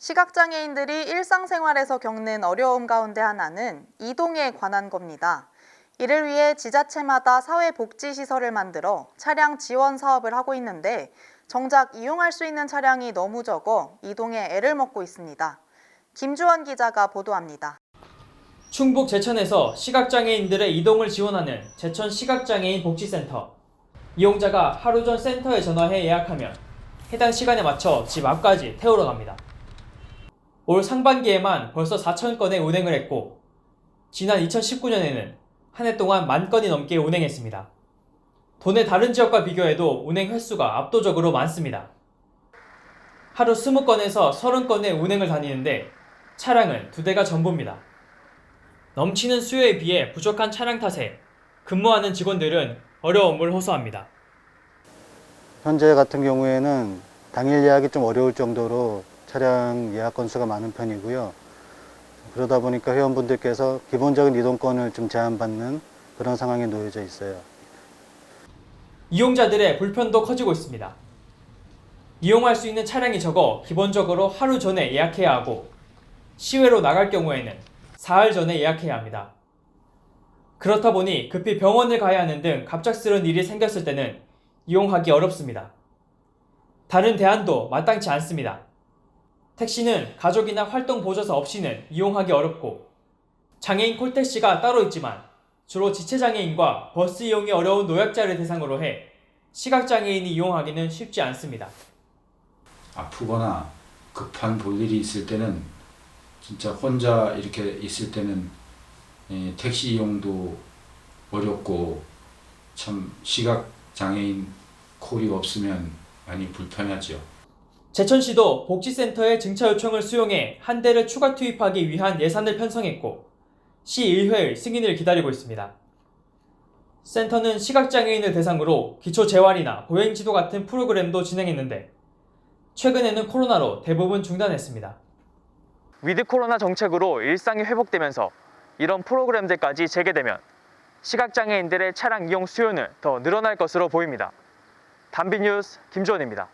시각장애인들이 일상생활에서 겪는 어려움 가운데 하나는 이동에 관한 겁니다. 이를 위해 지자체마다 사회복지시설을 만들어 차량 지원 사업을 하고 있는데 정작 이용할 수 있는 차량이 너무 적어 이동에 애를 먹고 있습니다. 김주원 기자가 보도합니다. 충북 제천에서 시각장애인들의 이동을 지원하는 제천 시각장애인 복지센터. 이용자가 하루 전 센터에 전화해 예약하면 해당 시간에 맞춰 집 앞까지 태우러 갑니다. 올 상반기에만 벌써 4천 건의 운행을 했고 지난 2019년에는 한 해 동안 만 건이 넘게 운행했습니다. 도내 다른 지역과 비교해도 운행 횟수가 압도적으로 많습니다. 하루 20건에서 30건의 운행을 다니는데 차량은 두 대가 전부입니다. 넘치는 수요에 비해 부족한 차량 탓에 근무하는 직원들은 어려움을 호소합니다. 현재 같은 경우에는 당일 예약이 좀 어려울 정도로 차량 예약 건수가 많은 편이고요. 그러다 보니까 회원분들께서 기본적인 이동권을 좀 제한받는 그런 상황에 놓여져 있어요. 이용자들의 불편도 커지고 있습니다. 이용할 수 있는 차량이 적어 기본적으로 하루 전에 예약해야 하고 시외로 나갈 경우에는 사흘 전에 예약해야 합니다. 그렇다 보니 급히 병원을 가야 하는 등 갑작스러운 일이 생겼을 때는 이용하기 어렵습니다. 다른 대안도 마땅치 않습니다. 택시는 가족이나 활동 보조사 없이는 이용하기 어렵고 장애인 콜택시가 따로 있지만 주로 지체장애인과 버스 이용이 어려운 노약자를 대상으로 해 시각장애인이 이용하기는 쉽지 않습니다. 아프거나 급한 볼일이 있을 때는 진짜 혼자 이렇게 있을 때는 예, 택시 이용도 어렵고 참 시각 장애인 콜이 없으면 많이 불편하죠. 제천시도 복지센터의 증차 요청을 수용해 한 대를 추가 투입하기 위한 예산을 편성했고 시의회의 승인을 기다리고 있습니다. 센터는 시각장애인을 대상으로 기초 재활이나 보행 지도 같은 프로그램도 진행했는데 최근에는 코로나로 대부분 중단했습니다. 위드 코로나 정책으로 일상이 회복되면서 이런 프로그램들까지 재개되면 시각장애인들의 차량 이용 수요는 더 늘어날 것으로 보입니다. 단비 뉴스 김주원입니다.